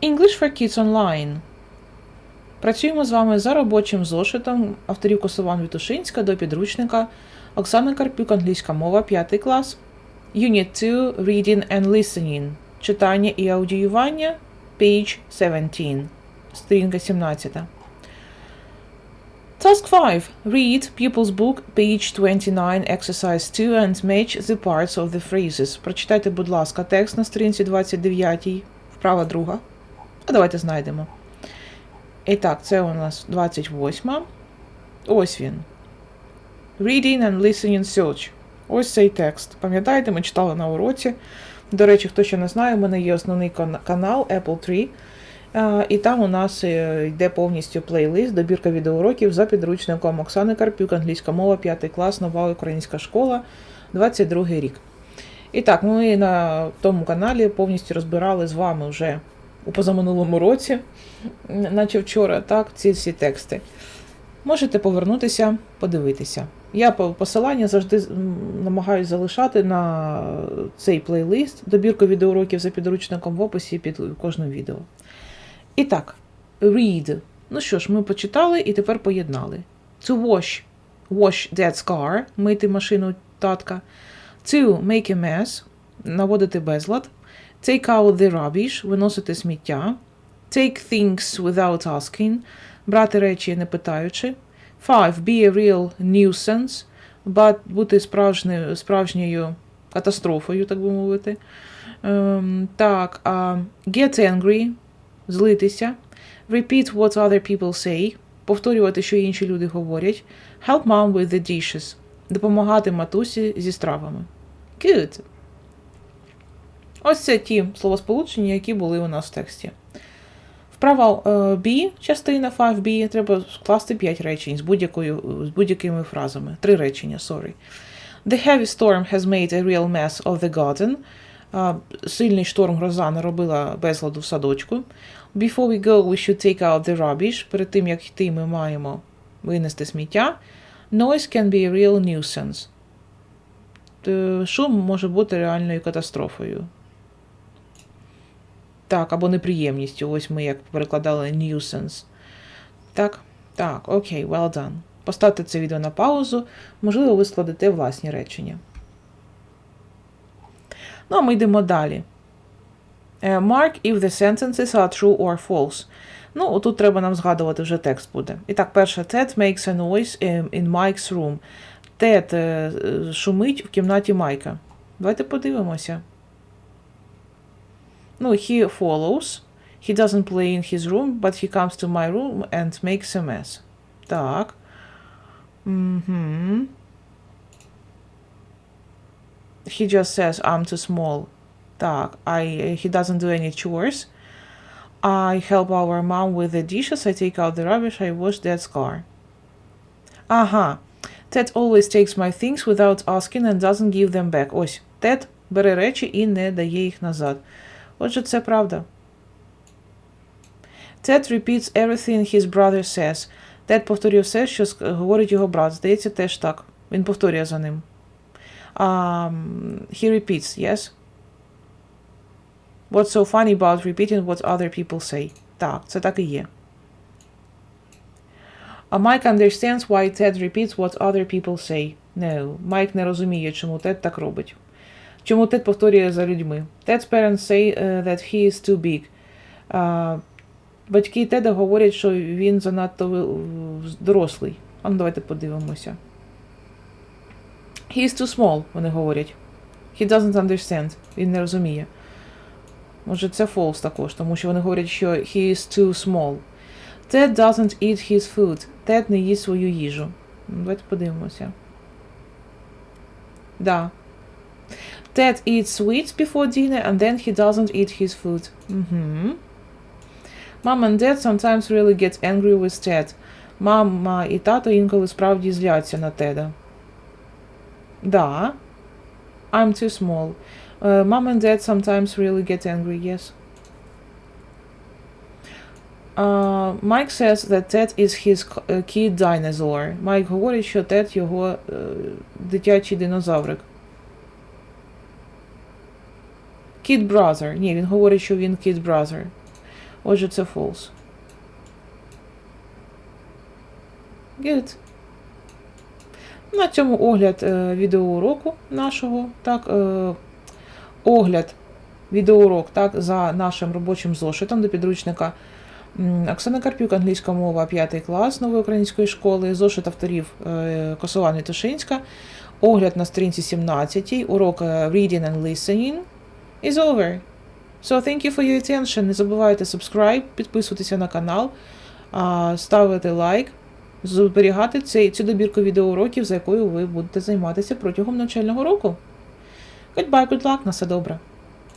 English for Kids Online. Працюємо з вами за робочим зошитом авторів Косован Вітушинська до підручника Оксана Карпюк, англійська мова, 5 клас. Unit 2 Reading and Listening. Читання і аудіювання. Page 17. Сторінка 17. Task 5. Read Pupil's Book, page 29, exercise 2 and match the parts of the phrases. Прочитайте, будь ласка, текст на сторінці 29, вправа друга. А давайте знайдемо. І так, це у нас 28. Ось він. Reading and listening search. Ось цей текст. Пам'ятаєте, ми читали на уроці. До речі, хто ще не знає, у мене є основний канал Apple 3. Е, І там у нас е, йде повністю плейлист, добірка відеоуроків за підручником Оксани Карпюк, англійська мова, 5 клас, нова українська школа, 22 рік. І так, ми на тому каналі повністю розбирали з вами вже у позаминулому році, наче вчора, так, ці всі тексти. Можете повернутися, подивитися. Я посилання завжди намагаюся залишати на цей плейлист, добірку відеоуроків за підручником в описі під кожним відео. І так, read. Ну що ж, ми почитали і тепер поєднали. To wash. Wash dad's car. Мити машину татка. To make a mess. Наводити безлад. Take out the rubbish. Виносити сміття. Take things without asking. Брати речі не питаючи. Five. Be a real nuisance. Бути справжньою, справжньою катастрофою, так би мовити. Ем, так, а, get angry. Злитися. Repeat what other people say. Повторювати, що інші люди говорять. Help mom with the dishes. Допомагати матусі зі стравами. Good. Ось це ті словосполучення, які були у нас в тексті. Вправа е, B, частина 5B, треба скласти 5 речень з, будь-якими фразами. Три речення, sorry. The heavy storm has made a real mess of the garden. Сильний шторм гроза наробила безладу в садочку. Before we go, we should take out the rubbish. Перед тим, як йти, ми маємо винести сміття. Noise can be a real nuisance. Е, Шум може бути реальною катастрофою. Так, або неприємністю. Ось ми як перекладали nuisance. Так, так, окей, well done. Поставте це відео на паузу. Можливо, ви складете власні речення. Ну, а ми йдемо далі. Е, Mark if the sentences are true or false. Ну, отут треба нам згадувати вже текст буде. І так, перше, Ted makes a noise in Mike's room. Тед шумить в кімнаті Майка. Давайте подивимося. Ну, he follows. He doesn't play in his room, but he comes to my room and makes a mess. Так. Угу. He just says, I'm too small. Так, I, he doesn't do any chores. I help our mom with the dishes, I take out the rubbish, I wash dad's car. Ага. Ted always takes my things without asking and doesn't give them back. Ось, Тед бере речі і не дає їх назад. Отже, це правда. Ted repeats everything his brother says. Тед повторює все, що говорить його брат. Здається, теж так. Він повторює за ним. Um, he repeats, yes? What's so funny about repeating what other people say? Так, це так і є. А Mike understands why Ted repeats what other people say. No. Майк не розуміє, чому Тед так робить. Чому Тед повторює за людьми. Ted's parents say uh, that he is too big. Батьки Теда говорять, що він занадто дорослий. А ну давайте подивимося. He is too small, вони говорять. He doesn't understand. Він не розуміє. Може, це false також, тому що вони говорять, що he is too small. Ted doesn't eat his food. Тед не їсть свою їжу. Ну, Давайте подивимося. Да. Ted eats sweets before dinner and then he doesn't eat his food. Угу. Mom and dad sometimes really get angry with Ted. Мама і тато інколи справді зляться на Теда. Да. I'm too small. Uh, mom and dad sometimes really get angry, yes. Uh, Mike says that Ted is his c- uh, kid dinosaur. Майк говорить, що Тед його е, дитячий динозаврик. Kid brother. Ні, він говорить, що він kid brother. Отже, це false. Good. На цьому огляд е, відеоуроку нашого, так, е, огляд відеоурок так, за нашим робочим зошитом до підручника Оксана Карпюк, англійська мова, 5 клас нової української школи, зошит авторів е, Косован і Тушинська, огляд на сторінці 17, урок е, Reading and Listening is over. So thank you for your attention. Не забувайте subscribe, підписуватися на канал, ставити лайк, зберігати цей, цю добірку відеоуроків, за якою ви будете займатися протягом навчального року. Goodbye, good luck, на все добре.